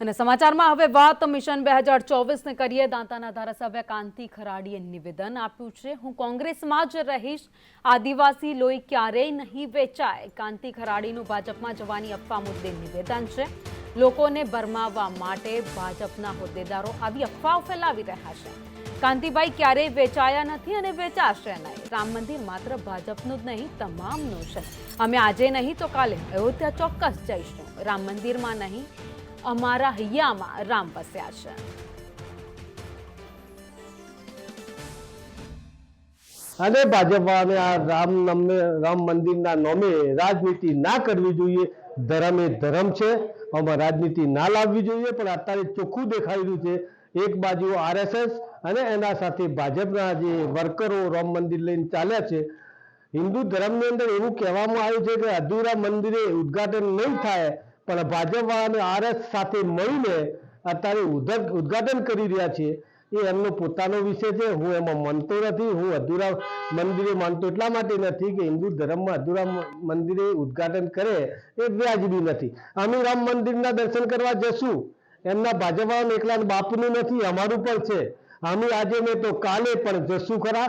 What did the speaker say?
અને સમાચારમાં હવે વાત મિશન બે હજાર ચોવીસને કરીએ. દાંતાના ધારાસભ્ય કાંતિ ખરાડીએ નિવેદન આપ્યું છે. હું કોંગ્રેસમાં જ રહીશ. આદિવાસી લોહી ક્યારેય નહીં વેચાય. કાંતિ ખરાડીનું ભાજપમાં જવાની અફવા મુદ્દે નિવેદન છે. લોકોને ભરમાવવા માટે ભાજપના હોદ્દેદારો આવી અફવાઓ ફેલાવી રહ્યા છે. કાંતિભાઈ ક્યારેય વેચાયા નથી અને વેચાશે નહીં. રામ મંદિર માત્ર ભાજપનું જ નહીં, તમામનું છે. અમે આજે નહીં તો કાલે અયોધ્યા ચોક્કસ જઈશું. રામ મંદિરમાં નહીં અમારા હૈયામાં રામ વસ્યા છે. અને ભાજપવાળાને આ રામ નમે રામ મંદિરના નોમે રાજનીતિ ના કરવી જોઈએ. ધર્મ એ ધર્મ છે. આમાં રાજનીતિ ના લાવવી જોઈએ, પણ અત્યારે ચોખ્ખું દેખાઈ રહ્યું છે. એક બાજુ આરએસએસ અને એના સાથે ભાજપના જે વર્કરો રામ મંદિર લઈને ચાલ્યા છે. હિન્દુ ધર્મની અંદર એવું કહેવામાં આવ્યું છે કે અધૂરા મંદિરે ઉદ્ઘાટન નહીં થાય. પણ ભાજપ અને આરએસ સાથે મળીને અત્યારે ઉદઘાટન કરી રહ્યા છે. એ એમનો પોતાનો વિષય છે. હું એમાં માનતો નથી. હું અધૂરા મંદિરે માનતો એટલા માટે નથી કે હિન્દુ ધર્મમાં અધૂરા મંદિરે ઉદ્ઘાટન કરે એ વ્યાજબી નથી. અમે રામ મંદિરના દર્શન કરવા જશું. એમના ભાજપવાળાને એકલા બાપનું નથી. અમારું પણ છે. અમે આજે ને તો કાલે પણ જશું ખરા.